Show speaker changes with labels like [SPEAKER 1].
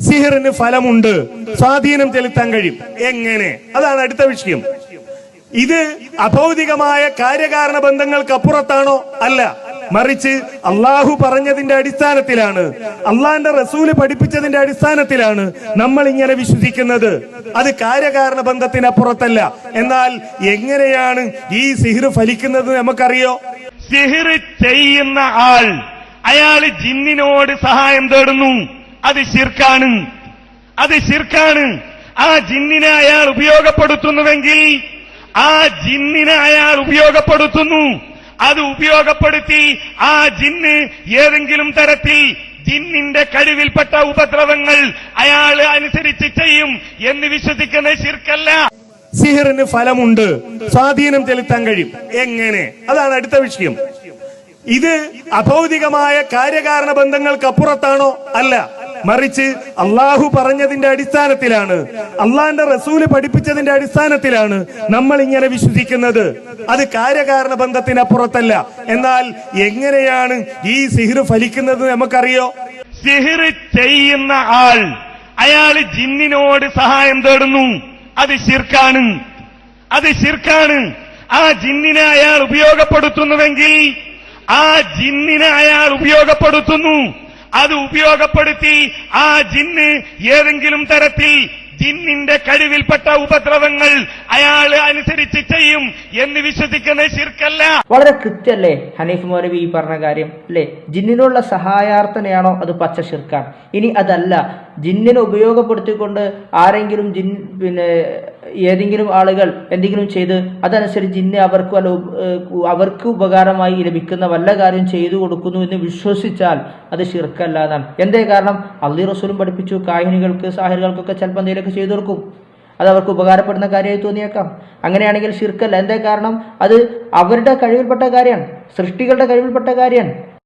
[SPEAKER 1] സിഹിറിന് ഫലമുണ്ട്. സ്വാധീനം ചെലുത്താൻ കഴിയും. എങ്ങനെ? അതാണ് അടുത്ത വിഷയം. ഇത് അഭൗതികമായ കാര്യകാരണ ബന്ധങ്ങൾക്ക് അപ്പുറത്താണോ അല്ല. മറിച്ച് അള്ളാഹു പറഞ്ഞതിന്റെ അടിസ്ഥാനത്തിലാണ്. അള്ളാന്റെ റസൂൽ പഠിപ്പിച്ചതിന്റെ അടിസ്ഥാനത്തിലാണ് നമ്മൾ ഇങ്ങനെ വിശ്വസിക്കുന്നത്. അത് കാര്യകാരണ ബന്ധത്തിനപ്പുറത്തല്ല. എന്നാൽ എങ്ങനെയാണ് ഈ സിഹിർ ഫലിക്കുന്നത് നമുക്കറിയോ?
[SPEAKER 2] സിഹിർ ചെയ്യുന്ന ആൾ അയാൾ ജിന്നിനോട് സഹായം തേടുന്നു. അത് ശിർക്കാണ്. അത് ശിർക്കാണ്. ആ ജിന്നിനെ അയാൾ ഉപയോഗപ്പെടുത്തുന്നുവെങ്കിൽ ആ ജിന്നിനെ അയാൾ ഉപയോഗപ്പെടുത്തുന്നു. അത് ഉപയോഗപ്പെടുത്തി ആ ജിന്ന് ഏതെങ്കിലും തരത്തിൽ ജിന്നിന്റെ കഴിവിൽപ്പെട്ട ഉപദ്രവങ്ങൾ അയാൾ അനുസരിച്ച് ചെയ്യും എന്ന് വിശ്വസിക്കുന്ന ശിർക്കല്ല.
[SPEAKER 1] സിഹിറിന് ഫലമുണ്ട്. സ്വാധീനം ചെലുത്താൻ കഴിയും. എങ്ങനെ? അതാണ് അടുത്ത വിഷയം. ഇത് അഭൗതികമായ കാര്യകാരണ ബന്ധങ്ങൾക്ക് അപ്പുറത്താണോ അല്ല. മറിച്ച് അള്ളാഹു പറഞ്ഞതിന്റെ അടിസ്ഥാനത്തിലാണ് അള്ളാഹിന്റെ റസൂൽ പഠിപ്പിച്ചതിന്റെ അടിസ്ഥാനത്തിലാണ് നമ്മൾ ഇങ്ങനെ വിശ്വസിക്കുന്നത്. അത് കാര്യകാരണ ബന്ധത്തിനപ്പുറത്തല്ല. എന്നാൽ എങ്ങനെയാണ് ഈ സിഹിർ ഫലിക്കുന്നത് നമുക്കറിയോ?
[SPEAKER 2] സിഹിർ ചെയ്യുന്ന ആൾ അയാൾ ജിന്നിനോട് സഹായം തേടുന്നു. അത് ശിർക്കാണ്. അത് ശിർക്കാണ്. ആ ജിന്നിനെ അയാൾ ഉപയോഗപ്പെടുത്തുന്നുവെങ്കിൽ ആ ജിന്നിനെ അയാൾ ഉപയോഗപ്പെടുത്തുന്നു. അത് ഉപയോഗപ്പെടുത്തി ആ ജിന്ന് ഏതെങ്കിലും തരത്തിൽ ജിന്നിന്റെ കഴിവിൽപ്പെട്ട ഉപദ്രവങ്ങൾ അയാൾ അനുസരിച്ച് ചെയ്യും എന്ന് വിശ്വസിക്കുന്ന ശിർക്കല്ല.
[SPEAKER 3] വളരെ കൃത്യല്ലേ ഹനീഫ് മൗലവി ഈ പറഞ്ഞ കാര്യം? അല്ലേ? ജിന്നിനുള്ള സഹായാർത്ഥനയാണോ അത് പച്ച ശിർക്കാണ്. ഇനി അതല്ല ജിന്നിനെ ഉപയോഗപ്പെടുത്തിക്കൊണ്ട് ആരെങ്കിലും ജിൻ പിന്നെ ഏതെങ്കിലും ആളുകൾ എന്തെങ്കിലും ചെയ്ത് അതനുസരിച്ച് ഇന്ന് അവർക്ക് വല്ല അവർക്ക് ഉപകാരമായി ലഭിക്കുന്ന വല്ല കാര്യം ചെയ്തു കൊടുക്കുന്നു എന്ന് വിശ്വസിച്ചാൽ അത് ശിർക്കല്ലാതാണ് എന്തേ കാരണം? അള്ളി റസൂലും പഠിപ്പിച്ചു കാഹിനികൾക്ക് സാഹിറുകൾക്കൊക്കെ ചിലപ്പോൾ എന്തെങ്കിലുമൊക്കെ ചെയ്തു കൊടുക്കും. അത് അവർക്ക് ഉപകാരപ്പെടുന്ന കാര്യമായി തോന്നിയേക്കാം. അങ്ങനെയാണെങ്കിൽ ശിർക്കല്ല. എന്തേ കാരണം? അത് അവരുടെ കഴിവിൽപ്പെട്ട കാര്യമാണ്. സൃഷ്ടികളുടെ കഴിവിൽപ്പെട്ട കാര്യമാണ്.